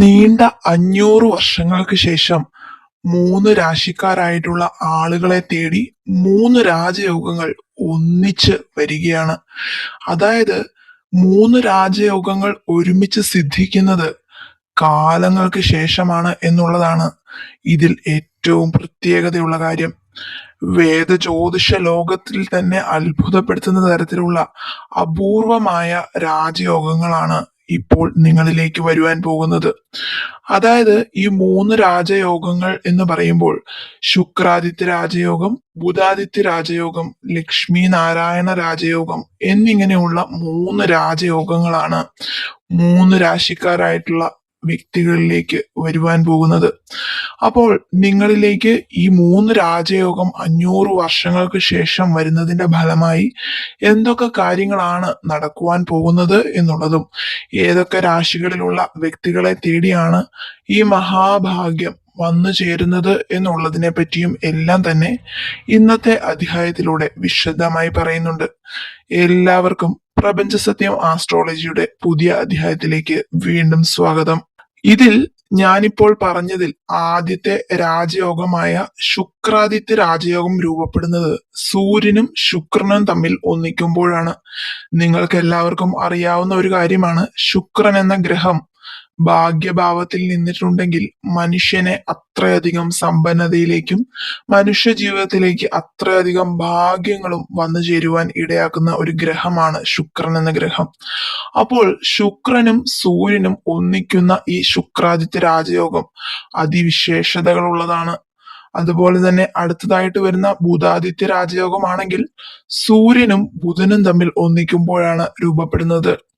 നീണ്ട അഞ്ഞൂറ് വർഷങ്ങൾക്ക് ശേഷം മൂന്ന് രാശിക്കാരായിട്ടുള്ള ആളുകളെ തേടി മൂന്ന് രാജയോഗങ്ങൾ ഒന്നിച്ച് വരികയാണ്. അതായത് മൂന്ന് രാജയോഗങ്ങൾ ഒരുമിച്ച് സിദ്ധിക്കുന്നത് കാലങ്ങൾക്ക് ശേഷമാണ് എന്നുള്ളതാണ് ഇതിൽ ഏറ്റവും പ്രത്യേകതയുള്ള കാര്യം. വേദ ജ്യോതിഷ ലോകത്തിൽ തന്നെ അത്ഭുതപ്പെടുത്തുന്ന തരത്തിലുള്ള അപൂർവമായ രാജയോഗങ്ങളാണ് ഇപ്പോൾ നിങ്ങളിലേക്ക് വരുവാൻ പോകുന്നത്. അതായത് ഈ മൂന്ന് രാജയോഗങ്ങൾ എന്ന് പറയുമ്പോൾ ശുക്രാദിത്യ രാജയോഗം ബുധാദിത്യ രാജയോഗം ലക്ഷ്മി നാരായണ രാജയോഗം എന്നിങ്ങനെയുള്ള മൂന്ന് രാജയോഗങ്ങളാണ് മൂന്ന് രാശിക്കാരായിട്ടുള്ള വ്യക്തികളിലേക്ക് വരുവാൻ പോകുന്നത്. അപ്പോൾ നിങ്ങളിലേക്ക് ഈ മൂന്ന് രാജയോഗം അഞ്ഞൂറ് വർഷങ്ങൾക്ക് ശേഷം വരുന്നതിന്റെ ഫലമായി എന്തൊക്കെ കാര്യങ്ങളാണ് നടക്കുവാൻ പോകുന്നത് എന്നുള്ളതും ഏതൊക്കെ രാശികളിലുള്ള വ്യക്തികളെ തേടിയാണ് ഈ മഹാഭാഗ്യം വന്നു ചേരുന്നത് എന്നുള്ളതിനെ പറ്റിയും എല്ലാം തന്നെ ഇന്നത്തെ അധ്യായത്തിലൂടെ വിശദമായി പറയുന്നുണ്ട്. എല്ലാവർക്കും പ്രപഞ്ചസത്യം ആസ്ട്രോളജിയുടെ പുതിയ അധ്യായത്തിലേക്ക് വീണ്ടും സ്വാഗതം. ഇതിൽ ഞാനിപ്പോൾ പറഞ്ഞതിൽ ആദ്യത്തെ രാജയോഗമായ ശുക്രാദിത്യ രാജയോഗം രൂപപ്പെടുന്നത് സൂര്യനും ശുക്രനും തമ്മിൽ ഒന്നിക്കുമ്പോഴാണ്. നിങ്ങൾക്ക് എല്ലാവർക്കും അറിയാവുന്ന ഒരു കാര്യമാണ് ശുക്രൻ എന്ന ഗ്രഹം ഭാഗ്യഭാവത്തിൽ നിന്നിട്ടുണ്ടെങ്കിൽ മനുഷ്യനെ അത്രയധികം സമ്പന്നതയിലേക്കും മനുഷ്യ ജീവിതത്തിലേക്ക് അത്രയധികം ഭാഗ്യങ്ങളും വന്നു ചേരുവാൻ ഇടയാക്കുന്ന ഒരു ഗ്രഹമാണ് ശുക്രൻ എന്ന ഗ്രഹം. അപ്പോൾ ശുക്രനും സൂര്യനും ഒന്നിക്കുന്ന ഈ ശുക്രാദിത്യ രാജയോഗം അതിവിശേഷതകളുള്ളതാണ്. അതുപോലെ തന്നെ അടുത്തതായിട്ട് വരുന്ന ബുധാദിത്യ രാജയോഗമാണെങ്കിൽ സൂര്യനും ബുധനും തമ്മിൽ ഒന്നിക്കുമ്പോഴാണ് രൂപപ്പെടുന്നത്.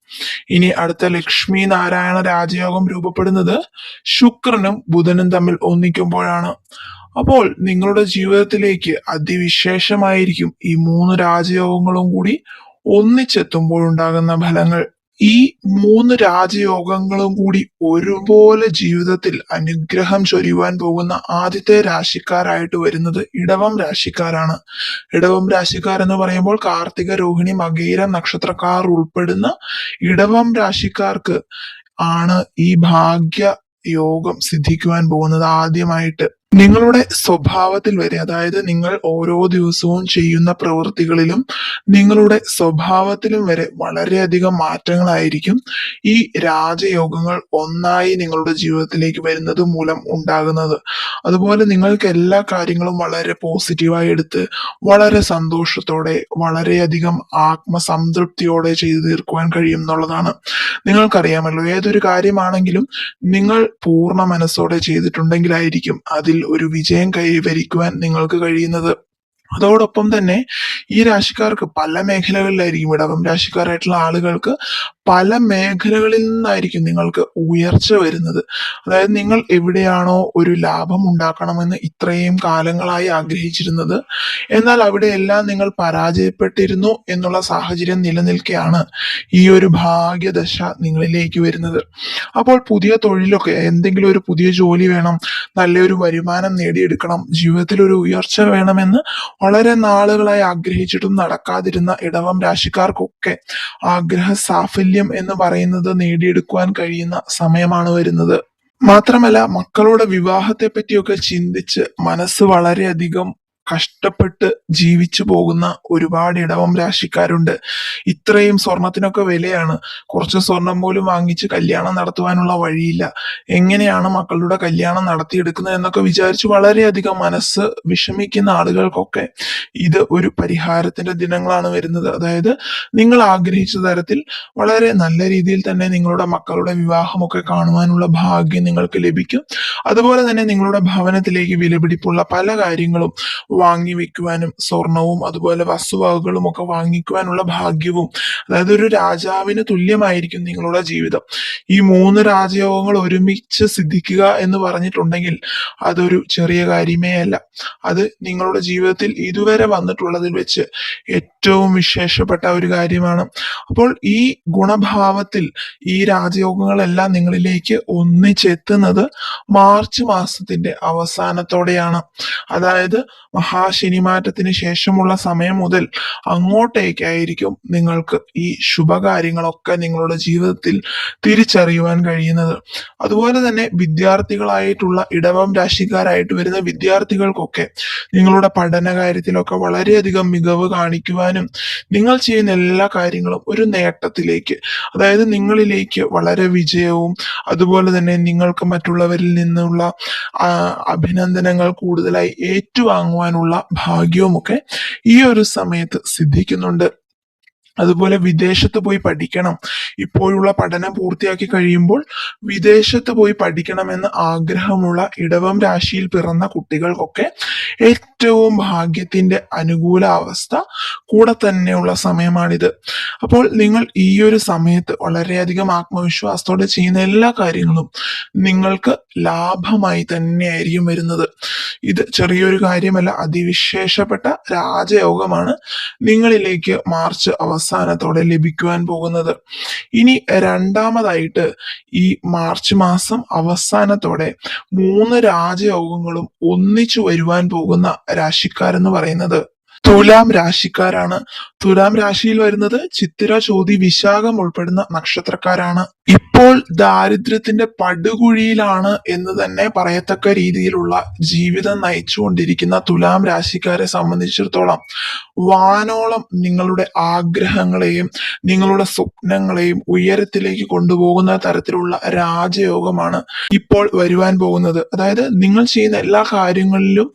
ഇനി അടുത്ത ലക്ഷ്മി നാരായണ രാജയോഗം രൂപപ്പെടുന്നത് ശുക്രനും ബുധനും തമ്മിൽ ഒന്നിക്കുമ്പോഴാണ്. അപ്പോൾ നിങ്ങളുടെ ജീവിതത്തിലേക്ക് അതിവിശേഷമായിരിക്കും ഈ മൂന്ന് രാജയോഗങ്ങളും കൂടി ഒന്നിച്ചെത്തുമ്പോഴുണ്ടാകുന്ന ഫലങ്ങൾ. ഈ മൂന്ന് രാജയോഗങ്ങളും കൂടി ഒരുപോലെ ജീവിതത്തിൽ അനുഗ്രഹം ചൊരിയുവാൻ പോകുന്ന ആദ്യത്തെ രാശിക്കാരായിട്ട് വരുന്നത് ഇടവം രാശിക്കാരാണ്. ഇടവം രാശിക്കാർ എന്ന് പറയുമ്പോൾ കാർത്തിക രോഹിണി മകീര നക്ഷത്രക്കാർ ഉൾപ്പെടുന്ന ഇടവം രാശിക്കാർക്ക് ആണ് ഈ ഭാഗ്യ യോഗം സിദ്ധിക്കുവാൻ പോകുന്നത് ആദ്യമായിട്ട്. നിങ്ങളുടെ സ്വഭാവത്തിൽ വരെ അതായത് നിങ്ങൾ ഓരോ ദിവസവും ചെയ്യുന്ന പ്രവൃത്തികളിലും നിങ്ങളുടെ സ്വഭാവത്തിലും വരെ വളരെയധികം മാറ്റങ്ങളായിരിക്കും ഈ രാജയോഗങ്ങൾ ഒന്നായി നിങ്ങളുടെ ജീവിതത്തിലേക്ക് വരുന്നത് മൂലം ഉണ്ടാകുന്നത്. അതുപോലെ നിങ്ങൾക്ക് എല്ലാ കാര്യങ്ങളും വളരെ പോസിറ്റീവായി എടുത്ത് വളരെ സന്തോഷത്തോടെ വളരെയധികം ആത്മസംതൃപ്തിയോടെ ചെയ്തു തീർക്കുവാൻ കഴിയും എന്നുള്ളതാണ് നിങ്ങൾക്കറിയാമല്ലോ. ഏതൊരു കാര്യമാണെങ്കിലും നിങ്ങൾ പൂർണ മനസ്സോടെ ചെയ്തിട്ടുണ്ടെങ്കിലായിരിക്കും അതിൽ ഒരു വിജയം കൈവരിക്കുവാൻ നിങ്ങൾക്ക് കഴിയുന്നത് അതോടൊപ്പം തന്നെ ഈ രാശിക്കാർക്ക് പല മേഖലകളിലായിരിക്കും ഇടവം രാശിക്കാരായിട്ടുള്ള ആളുകൾക്ക് പല മേഖലകളിൽ നിന്നായിരിക്കും നിങ്ങൾക്ക് ഉയർച്ച വരുന്നത്. അതായത് നിങ്ങൾ എവിടെയാണോ ഒരു ലാഭം ഉണ്ടാക്കണമെന്ന് ഇത്രയും കാലങ്ങളായി ആഗ്രഹിച്ചിരുന്നത്. എന്നാൽ അവിടെയെല്ലാം നിങ്ങൾ പരാജയപ്പെട്ടിരുന്നു എന്നുള്ള സാഹചര്യം നിലനിൽക്കുകയാണ് ഈ ഒരു ഭാഗ്യദശ നിങ്ങളിലേക്ക് വരുന്നത്. അപ്പോൾ പുതിയ തൊഴിലൊക്കെ എന്തെങ്കിലും ഒരു പുതിയ ജോലി വേണം നല്ലൊരു വരുമാനം നേടിയെടുക്കണം ജീവിതത്തിൽ ഒരു ഉയർച്ച വേണമെന്ന് വളരെ നാളുകളായി ആഗ്രഹിച്ചിട്ടും നടക്കാതിരുന്ന ഇടവം രാശിക്കാർക്കൊക്കെ ആഗ്രഹ സാഫല്യം എന്ന് പറയുന്നത് നേടിയെടുക്കുവാൻ കഴിയുന്ന സമയമാണ് വരുന്നത്. മാത്രമല്ല മക്കളുടെ വിവാഹത്തെ പറ്റിയൊക്കെ ചിന്തിച്ച് മനസ്സ് വളരെയധികം കഷ്ടപ്പെട്ട് ജീവിച്ചു പോകുന്ന ഒരുപാട് ഇടവം രാശിക്കാരുണ്ട്. ഇത്രയും സ്വർണത്തിനൊക്കെ വിലയാണ്. കുറച്ച് സ്വർണം പോലും വാങ്ങിച്ച് കല്യാണം നടത്തുവാനുള്ള വഴിയില്ല. എങ്ങനെയാണ് മക്കളുടെ കല്യാണം നടത്തിയെടുക്കുന്നത് എന്നൊക്കെ വിചാരിച്ച് വളരെയധികം മനസ്സ് വിഷമിക്കുന്ന ആളുകൾക്കൊക്കെ ഇത് ഒരു പരിഹാരത്തിന്റെ ദിനങ്ങളാണ് വരുന്നത്. അതായത് നിങ്ങൾ ആഗ്രഹിച്ച തരത്തിൽ വളരെ നല്ല രീതിയിൽ തന്നെ നിങ്ങളുടെ മക്കളുടെ വിവാഹമൊക്കെ കാണുവാനുള്ള ഭാഗ്യം നിങ്ങൾക്ക് ലഭിക്കും. അതുപോലെ തന്നെ നിങ്ങളുടെ ഭവനത്തിലേക്ക് വിലപിടിപ്പുള്ള പല കാര്യങ്ങളും വാങ്ങി വെക്കുവാനും സ്വർണവും അതുപോലെ വസ്തുവകകളും ഒക്കെ വാങ്ങിക്കുവാനുള്ള ഭാഗ്യവും. അതായത് ഒരു രാജാവിന് തുല്യമായിരിക്കും നിങ്ങളുടെ ജീവിതം. ഈ മൂന്ന് രാജയോഗങ്ങൾ ഒരുമിച്ച് സിദ്ധിക്കുക എന്ന് പറഞ്ഞിട്ടുണ്ടെങ്കിൽ അതൊരു ചെറിയ കാര്യമേ അല്ല അത് നിങ്ങളുടെ ജീവിതത്തിൽ ഇതുവരെ വന്നിട്ടുള്ളതിൽ വെച്ച് ഏറ്റവും വിശേഷപ്പെട്ട ഒരു കാര്യമാണ്. അപ്പോൾ ഈ ഗുണഭാവത്തിൽ ഈ രാജയോഗങ്ങളെല്ലാം നിങ്ങളിലേക്ക് ഒന്നിച്ചെത്തുന്നത് മാർച്ച് മാസത്തിന്റെ അവസാനത്തോടെയാണ്. അതായത് മഹാശനിമാറ്റത്തിന് ശേഷമുള്ള സമയം മുതൽ അങ്ങോട്ടേക്കായിരിക്കും നിങ്ങൾക്ക് ഈ ശുഭകാര്യങ്ങളൊക്കെ നിങ്ങളുടെ ജീവിതത്തിൽ തിരിച്ചറിയുവാൻ കഴിയുന്നത്. അതുപോലെ തന്നെ വിദ്യാർത്ഥികളായിട്ടുള്ള ഇടവം രാശിക്കാരായിട്ട് വരുന്ന വിദ്യാർത്ഥികൾക്കൊക്കെ നിങ്ങളുടെ പഠന കാര്യത്തിലൊക്കെ വളരെയധികം മികവ് കാണിക്കുവാനും നിങ്ങൾ ചെയ്യുന്ന എല്ലാ കാര്യങ്ങളും ഒരു നേട്ടത്തിലേക്ക് അതായത് നിങ്ങളിലേക്ക് വളരെ വിജയവും അതുപോലെ തന്നെ നിങ്ങൾക്ക് മറ്റുള്ളവരിൽ നിന്നുള്ള അഭിനന്ദനങ്ങൾ കൂടുതലായി ഏറ്റുവാങ്ങുവാനുള്ള ഭാഗ്യവുമൊക്കെ ഈ ഒരു സമയത്ത് സിദ്ധിക്കുന്നുണ്ട്. അതുപോലെ വിദേശത്ത് പോയി പഠിക്കണം. ഇപ്പോഴുള്ള പഠനം പൂർത്തിയാക്കി കഴിയുമ്പോൾ വിദേശത്ത് പോയി പഠിക്കണമെന്ന് ആഗ്രഹമുള്ള ഇടവം രാശിയിൽ പിറന്ന കുട്ടികൾക്കൊക്കെ ഏറ്റവും ഭാഗ്യത്തിന്റെ അനുകൂല അവസ്ഥ കൂടെ തന്നെയുള്ള സമയമാണിത്. അപ്പോൾ നിങ്ങൾ ഈ ഒരു സമയത്ത് വളരെയധികം ആത്മവിശ്വാസത്തോടെ ചെയ്യുന്ന എല്ലാ കാര്യങ്ങളും നിങ്ങൾക്ക് ലാഭമായി തന്നെയായിരിക്കും വരുന്നത്. ഇത് ചെറിയൊരു കാര്യമല്ല അതിവിശേഷപ്പെട്ട രാജയോഗമാണ് നിങ്ങളിലേക്ക് മാർച്ച് അവസാനത്തോടെ ലഭിക്കുവാൻ പോകുന്നത്. ഇനി രണ്ടാമതായിട്ട് ഈ മാർച്ച് മാസം അവസാനത്തോടെ മൂന്ന് രാജയോഗങ്ങളും ഒന്നിച്ചു വരുവാൻ പോകുന്ന രാശിക്കാരെന്ന് പറയുന്നത്. തുലാം രാശിക്കാരാണ്. തുലാം രാശിയിൽ വരുന്നത് ചിത്തിര ചോതി വിശാഖം ഉൾപ്പെടുന്ന നക്ഷത്രക്കാരാണ്. ഇപ്പോൾ ദാരിദ്ര്യത്തിന്റെ പടുകുഴിയിലാണ് എന്ന് തന്നെ പറയത്തക്ക രീതിയിലുള്ള ജീവിതം നയിച്ചുകൊണ്ടിരിക്കുന്ന തുലാം രാശിക്കാരെ സംബന്ധിച്ചിടത്തോളം വാനോളം നിങ്ങളുടെ ആഗ്രഹങ്ങളെയും നിങ്ങളുടെ സ്വപ്നങ്ങളെയും ഉയരത്തിലേക്ക് കൊണ്ടുപോകുന്ന തരത്തിലുള്ള രാജയോഗമാണ് ഇപ്പോൾ വരുവാൻ പോകുന്നത്. അതായത് നിങ്ങൾ ചെയ്യുന്ന എല്ലാ കാര്യങ്ങളിലും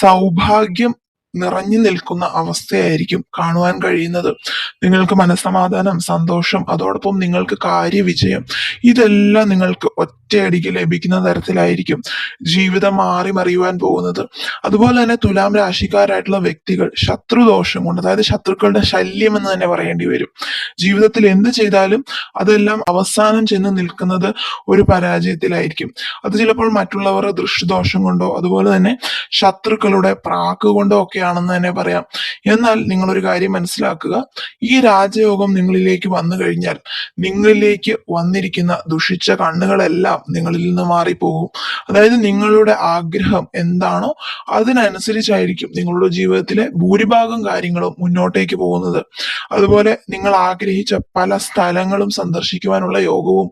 സൗഭാഗ്യം നിറഞ്ഞു നിൽക്കുന്ന അവസ്ഥയായിരിക്കും കാണുവാൻ കഴിയുന്നത്. നിങ്ങൾക്ക് മനസ്സമാധാനം സന്തോഷം അതോടൊപ്പം നിങ്ങൾക്ക് കാര്യവിജയം. ഇതെല്ലാം നിങ്ങൾക്ക് ഒറ്റയടിക്ക് ലഭിക്കുന്ന തരത്തിലായിരിക്കും ജീവിതം മാറി മറിയുവാൻ പോകുന്നത്. അതുപോലെ തന്നെ തുലാം രാശിക്കാരായിട്ടുള്ള വ്യക്തികൾ ശത്രുദോഷം കൊണ്ട് അതായത് ശത്രുക്കളുടെ ശല്യം എന്ന് തന്നെ പറയേണ്ടി വരും. ജീവിതത്തിൽ എന്ത് ചെയ്താലും അതെല്ലാം അവസാനം ചെന്ന് നിൽക്കുന്നത് ഒരു പരാജയത്തിലായിരിക്കും. അത് ചിലപ്പോൾ മറ്റുള്ളവരുടെ ദൃഷ്ടിദോഷം കൊണ്ടോ അതുപോലെ തന്നെ ശത്രുക്കളുടെ പ്രാക്ക് കൊണ്ടോ ഒക്കെയാണെന്ന് തന്നെ പറയാം. എന്നാൽ നിങ്ങൾ ഒരു കാര്യം മനസ്സിലാക്കുക. ഈ രാജയോഗം നിങ്ങളിലേക്ക് വന്നു കഴിഞ്ഞാൽ നിങ്ങളിലേക്ക് വന്നിരിക്കുന്ന ദുഷിച്ച കണ്ണുകളെല്ലാം നിങ്ങളിൽ നിന്ന് മാറിപ്പോകും. അതായത് നിങ്ങളുടെ ആഗ്രഹം എന്താണോ അതിനനുസരിച്ചായിരിക്കും നിങ്ങളുടെ ജീവിതത്തിലെ ഭൂരിഭാഗം കാര്യങ്ങളും മുന്നോട്ടേക്ക് പോകുന്നത്. അതുപോലെ നിങ്ങൾ ആഗ്രഹിച്ച പല സ്ഥലങ്ങളും സന്ദർശിക്കുവാനുള്ള യോഗവും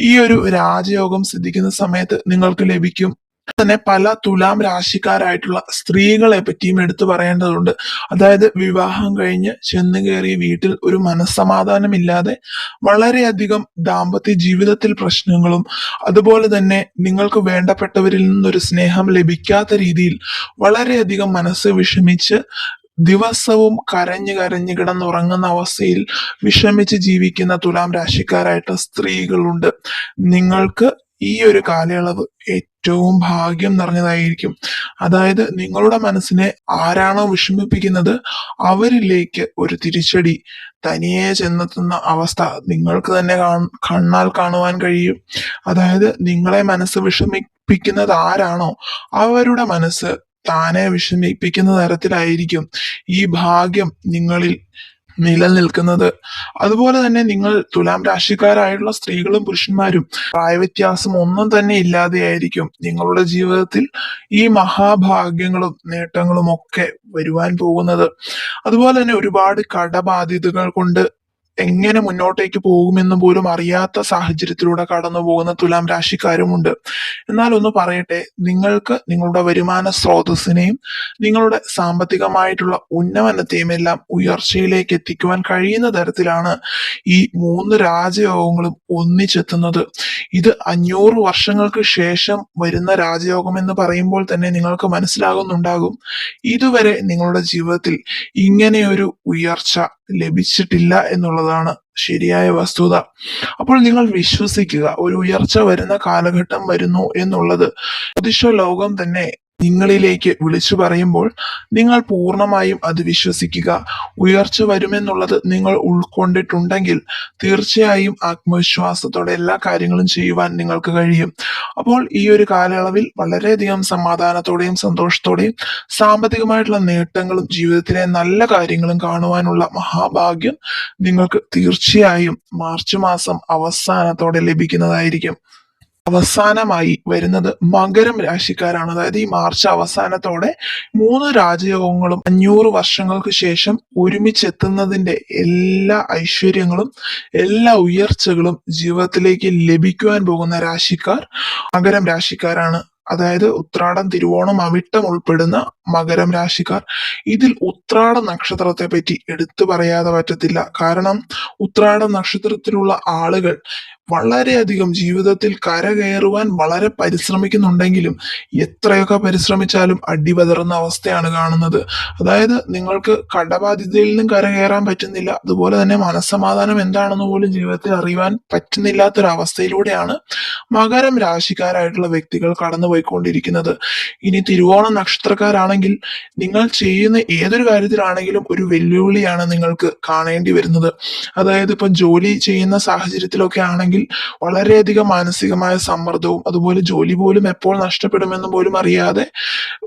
ഈ ഒരു രാജയോഗം സിദ്ധിക്കുന്ന സമയത്ത് നിങ്ങൾക്ക് ലഭിക്കും. തന്നെ പല തുലാം രാശിക്കാരായിട്ടുള്ള സ്ത്രീകളെ പറ്റിയും എടുത്തു പറയേണ്ടതുണ്ട്. അതായത് വിവാഹം കഴിഞ്ഞ് ചെന്നു കയറിയ വീട്ടിൽ ഒരു മനസ്സമാധാനമില്ലാതെ വളരെയധികം ദാമ്പത്യ ജീവിതത്തിൽ പ്രശ്നങ്ങളും അതുപോലെ തന്നെ നിങ്ങൾക്ക് വേണ്ടപ്പെട്ടവരിൽ നിന്നൊരു സ്നേഹം ലഭിക്കാത്ത രീതിയിൽ വളരെയധികം മനസ്സ് വിഷമിച്ച് ദിവസവും കരഞ്ഞു കരഞ്ഞു കിടന്നുറങ്ങുന്ന അവസ്ഥയിൽ വിഷമിച്ച് ജീവിക്കുന്ന തുലാം രാശിക്കാരായിട്ട് സ്ത്രീകളുണ്ട്. നിങ്ങൾക്ക് ഈ ഒരു കാലയളവ് ഏറ്റവും ഭാഗ്യം നിറഞ്ഞതായിരിക്കും. അതായത് നിങ്ങളുടെ മനസ്സിനെ ആരാണോ വിഷമിപ്പിക്കുന്നത് അവരിലേക്ക് ഒരു തിരിച്ചടി തനിയെ ചെന്നെത്തുന്ന അവസ്ഥ നിങ്ങൾക്ക് തന്നെ കണ്ണാൽ കാണുവാൻ കഴിയും. അതായത് നിങ്ങളെ മനസ്സ് വിഷമിപ്പിക്കുന്നത് ആരാണോ അവരുടെ മനസ്സ് താനെ വിഷമിപ്പിക്കുന്ന തരത്തിലായിരിക്കും. ഈ ഭാഗ്യം നിങ്ങളിൽ നിലനിൽക്കുന്നത്. അതുപോലെ തന്നെ നിങ്ങൾ തുലാം രാശിക്കാരായിട്ടുള്ള സ്ത്രീകളും പുരുഷന്മാരും പ്രായവ്യത്യാസം ഒന്നും തന്നെ ഇല്ലാതെയായിരിക്കും. നിങ്ങളുടെ ജീവിതത്തിൽ ഈ മഹാഭാഗ്യങ്ങളും നേട്ടങ്ങളും ഒക്കെ വരുവാൻ പോകുന്നത്. അതുപോലെ തന്നെ ഒരുപാട് കടബാധ്യതകൾ കൊണ്ട് എങ്ങനെ മുന്നോട്ടേക്ക് പോകുമെന്ന് പോലും അറിയാത്ത സാഹചര്യത്തിലൂടെ കടന്നു പോകുന്ന തുലാം രാശിക്കാരുമുണ്ട്. എന്നാൽ ഒന്ന് പറയട്ടെ നിങ്ങൾക്ക് നിങ്ങളുടെ വരുമാന സ്രോതസ്സിനെയും നിങ്ങളുടെ സാമ്പത്തികമായിട്ടുള്ള ഉന്നമനത്തെയും എല്ലാം ഉയർച്ചയിലേക്ക് എത്തിക്കുവാൻ കഴിയുന്ന തരത്തിലാണ് ഈ മൂന്ന് രാജയോഗങ്ങളും ഒന്നിച്ചെത്തുന്നത്. ഇത് അഞ്ഞൂറ് വർഷങ്ങൾക്ക് ശേഷം വരുന്ന രാജയോഗം എന്ന് പറയുമ്പോൾ തന്നെ നിങ്ങൾക്ക് മനസ്സിലാകുന്നുണ്ടാകും. ഇതുവരെ നിങ്ങളുടെ ജീവിതത്തിൽ ഇങ്ങനെയൊരു ഉയർച്ച ലഭിച്ചിട്ടില്ല എന്നുള്ളതാണ് ശരിയായ വസ്തുത. അപ്പോൾ നിങ്ങൾ വിശ്വസിക്കുക ഒരു ഉയർച്ച വരുന്ന കാലഘട്ടം വരുന്നു എന്നുള്ളത്. ജ്യോതിഷ ലോകം തന്നെ നിങ്ങളിലേക്ക് വിളിച്ചു പറയുമ്പോൾ നിങ്ങൾ പൂർണമായും അത് വിശ്വസിക്കുക. ഉയർച്ച വരുമെന്നുള്ളത് നിങ്ങൾ ഉൾക്കൊണ്ടിട്ടുണ്ടെങ്കിൽ തീർച്ചയായും ആത്മവിശ്വാസത്തോടെ എല്ലാ കാര്യങ്ങളും ചെയ്യുവാൻ നിങ്ങൾക്ക് കഴിയും. അപ്പോൾ ഈ ഒരു കാലയളവിൽ വളരെയധികം സമാധാനത്തോടെയും സന്തോഷത്തോടെയും സാമ്പത്തികമായിട്ടുള്ള നേട്ടങ്ങളും ജീവിതത്തിലെ നല്ല കാര്യങ്ങളും കാണുവാനുള്ള മഹാഭാഗ്യം നിങ്ങൾക്ക് തീർച്ചയായും മാർച്ച് മാസം അവസാനത്തോടെ ലഭിക്കുന്നതായിരിക്കും. അവസാനമായി വരുന്നത് മകരം രാശിക്കാരാണ്. അതായത് ഈ മാർച്ച് അവസാനത്തോടെ മൂന്ന് രാജയോഗങ്ങളും അഞ്ഞൂറ് വർഷങ്ങൾക്ക് ശേഷം ഒരുമിച്ചെത്തുന്നതിന്റെ എല്ലാ ഐശ്വര്യങ്ങളും എല്ലാ ഉയർച്ചകളും ജീവിതത്തിലേക്ക് ലഭിക്കുവാൻ പോകുന്ന രാശിക്കാർ മകരം രാശിക്കാരാണ്. അതായത് ഉത്രാടം തിരുവോണം അവിട്ടം ഉൾപ്പെടുന്ന മകരം രാശിക്കാർ. ഇതിൽ ഉത്രാട നക്ഷത്രത്തെ പറ്റി എടുത്തു പറയാതെ പറ്റത്തില്ല. കാരണം ഉത്രാട നക്ഷത്രത്തിലുള്ള ആളുകൾ വളരെയധികം ജീവിതത്തിൽ കരകയറുവാൻ വളരെ പരിശ്രമിക്കുന്നുണ്ടെങ്കിലും എത്രയൊക്കെ പരിശ്രമിച്ചാലും അടിപതറുന്ന അവസ്ഥയാണ് കാണുന്നത്. അതായത് നിങ്ങൾക്ക് കടബാധ്യതയിൽ നിന്നും കരകയറാൻ പറ്റുന്നില്ല. അതുപോലെ തന്നെ മനസ്സമാധാനം എന്താണെന്ന് പോലും ജീവിതത്തിൽ അറിയുവാൻ പറ്റുന്നില്ലാത്തൊരവസ്ഥയിലൂടെയാണ് മകരം രാശിക്കാരായിട്ടുള്ള വ്യക്തികൾ കടന്നുപോയിക്കൊണ്ടിരിക്കുന്നത്. ഇനി തിരുവോണ നക്ഷത്രക്കാരാണെങ്കിൽ നിങ്ങൾ ചെയ്യുന്ന ഏതൊരു കാര്യത്തിലാണെങ്കിലും ഒരു വെല്ലുവിളിയാണ് നിങ്ങൾക്ക് കാണേണ്ടി വരുന്നത്. അതായത് ഇപ്പം ജോലി ചെയ്യുന്ന സാഹചര്യത്തിലൊക്കെ ആണെങ്കിൽ വളരെയധികം മാനസികമായ സമ്മർദ്ദവും അതുപോലെ ജോലി പോലും എപ്പോൾ നഷ്ടപ്പെടുമെന്ന് പോലും അറിയാതെ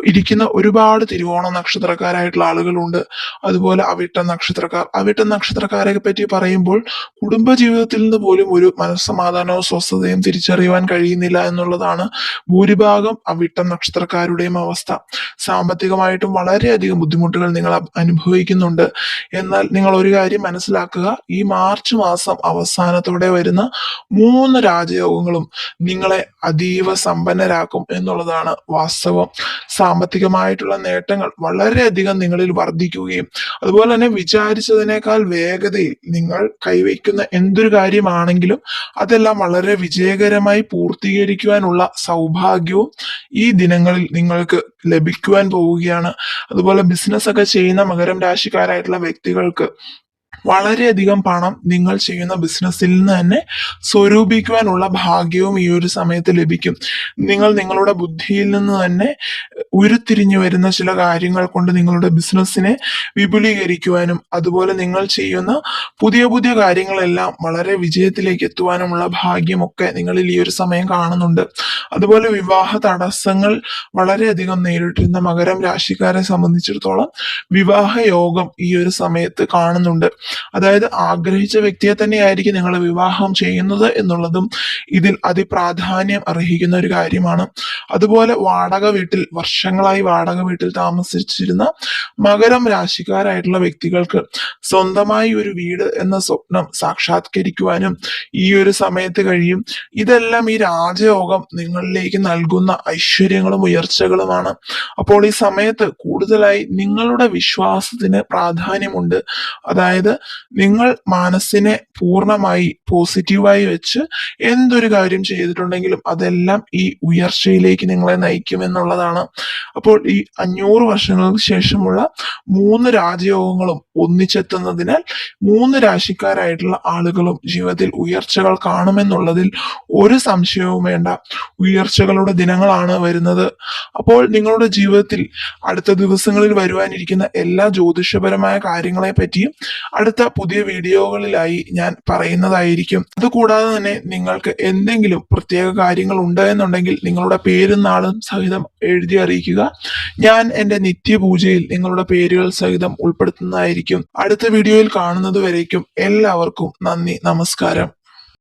ഇരിക്കുന്ന ഒരുപാട് തിരുവോണ നക്ഷത്രക്കാരായിട്ടുള്ള ആളുകളുണ്ട്. അതുപോലെ അവിട്ട നക്ഷത്രക്കാർ. അവിട്ട നക്ഷത്രക്കാരെ പറ്റി പറയുമ്പോൾ കുടുംബ ജീവിതത്തിൽ നിന്ന് പോലും ഒരു മനസ്സമാധാനവും സ്വസ്ഥതയും തിരിച്ചറിയുവാൻ കഴിയുന്നില്ല എന്നുള്ളതാണ് ഭൂരിഭാഗം അവിട്ട നക്ഷത്രക്കാരുടെയും അവസ്ഥ. സാമ്പത്തികമായിട്ടും വളരെയധികം ബുദ്ധിമുട്ടുകൾ നിങ്ങൾ അനുഭവിക്കുന്നുണ്ട്. എന്നാൽ നിങ്ങൾ ഒരു കാര്യം മനസ്സിലാക്കുക. ഈ മാർച്ച് മാസം അവസാനത്തോടെ വരുന്ന മൂന്ന് രാജയോഗങ്ങളും നിങ്ങളെ അതീവ സമ്പന്നരാക്കും എന്നുള്ളതാണ് വാസ്തവം. സാമ്പത്തികമായിട്ടുള്ള നേട്ടങ്ങൾ വളരെയധികം നിങ്ങളിൽ വർദ്ധിക്കുകയും അതുപോലെ തന്നെ വിചാരിച്ചതിനേക്കാൾ വേഗതയിൽ നിങ്ങൾ കൈവയ്ക്കുന്ന എന്തൊരു കാര്യമാണെങ്കിലും അതെല്ലാം വളരെ വിജയകരമായി പൂർത്തീകരിക്കുവാനുള്ള സൗഭാഗ്യവും ഈ ദിനങ്ങളിൽ നിങ്ങൾക്ക് ലഭിക്കുവാൻ പോവുകയാണ്. അതുപോലെ ബിസിനസ് ഒക്കെ ചെയ്യുന്ന മകരം രാശിക്കാരായിട്ടുള്ള വ്യക്തികൾക്ക് വളരെയധികം പണം നിങ്ങൾ ചെയ്യുന്ന ബിസിനസ്സിൽ നിന്ന് തന്നെ സ്വരൂപിക്കുവാനുള്ള ഭാഗ്യവും ഈ ഒരു സമയത്ത് ലഭിക്കും. നിങ്ങൾ നിങ്ങളുടെ ബുദ്ധിയിൽ നിന്ന് തന്നെ ഉരുത്തിരിഞ്ഞു വരുന്ന ചില കാര്യങ്ങൾ കൊണ്ട് നിങ്ങളുടെ ബിസിനസ്സിനെ വിപുലീകരിക്കുവാനും അതുപോലെ നിങ്ങൾ ചെയ്യുന്ന പുതിയ പുതിയ കാര്യങ്ങളെല്ലാം വളരെ വിജയത്തിലേക്ക് എത്തുവാനുമുള്ള ഭാഗ്യമൊക്കെ നിങ്ങളിൽ ഈ ഒരു സമയം കാണുന്നുണ്ട്. അതുപോലെ വിവാഹ തടസ്സങ്ങൾ വളരെയധികം നേരിട്ടിരുന്ന മകരം രാശിക്കാരെ സംബന്ധിച്ചിടത്തോളം വിവാഹ യോഗം ഈ ഒരു സമയത്ത് കാണുന്നുണ്ട്. അതായത് ആഗ്രഹിച്ച വ്യക്തിയെ തന്നെയായിരിക്കും നിങ്ങൾ വിവാഹം ചെയ്യുന്നത് എന്നുള്ളതും ഇതിൽ അതിപ്രാധാന്യം അർഹിക്കുന്ന ഒരു കാര്യമാണ്. അതുപോലെ വാടക വീട്ടിൽ വർഷങ്ങളായി വാടക വീട്ടിൽ താമസിച്ചിരുന്ന മകരം രാശിക്കാരായിട്ടുള്ള വ്യക്തികൾക്ക് സ്വന്തമായി ഒരു വീട് എന്ന സ്വപ്നം സാക്ഷാത്കരിക്കുവാനും ഈ ഒരു സമയത്ത് കഴിയും. ഇതെല്ലാം ഈ രാജയോഗം നിങ്ങളിലേക്ക് നൽകുന്ന ഐശ്വര്യങ്ങളും ഉയർച്ചകളുമാണ്. അപ്പോൾ ഈ സമയത്ത് കൂടുതലായി നിങ്ങളുടെ വിശ്വാസത്തിന് പ്രാധാന്യമുണ്ട്. അതായത് നിങ്ങൾ മനസ്സിനെ പൂർണമായി പോസിറ്റീവായി വെച്ച് എന്തൊരു കാര്യം ചെയ്തിട്ടുണ്ടെങ്കിലും അതെല്ലാം ഈ ഉയർച്ചയിലേക്ക് നിങ്ങളെ നയിക്കും എന്നുള്ളതാണ് അപ്പോൾ ഈ അഞ്ഞൂറ് വർഷങ്ങൾക്ക് ശേഷമുള്ള മൂന്ന് രാജയോഗങ്ങളും ഒന്നിച്ചെത്തുന്നതിനാൽ മൂന്ന് രാശിക്കാരായിട്ടുള്ള ആളുകളും ജീവിതത്തിൽ ഉയർച്ചകൾ കാണുമെന്നുള്ളതിൽ ഒരു സംശയവും വേണ്ട. ഉയർച്ചകളുടെ ദിനങ്ങളാണ് വരുന്നത്. അപ്പോൾ നിങ്ങളുടെ ജീവിതത്തിൽ അടുത്ത ദിവസങ്ങളിൽ വരുവാനിരിക്കുന്ന എല്ലാ ജ്യോതിഷപരമായ കാര്യങ്ങളെ പറ്റിയും അടുത്ത പുതിയ വീഡിയോകളിലായി ഞാൻ പറയുന്നതായിരിക്കും. അതുകൂടാതെ തന്നെ നിങ്ങൾക്ക് എന്തെങ്കിലും പ്രത്യേക കാര്യങ്ങൾ ഉണ്ട് എന്നുണ്ടെങ്കിൽ നിങ്ങളുടെ പേരും നാളും സഹിതം എഴുതി അറിയിക്കുക. ഞാൻ എന്റെ നിത്യപൂജയിൽ നിങ്ങളുടെ പേരുകൾ സഹിതം ഉൾപ്പെടുത്തുന്നതായിരിക്കും. അടുത്ത വീഡിയോയിൽ കാണുന്നത് വരേക്കും എല്ലാവർക്കും നന്ദി നമസ്കാരം.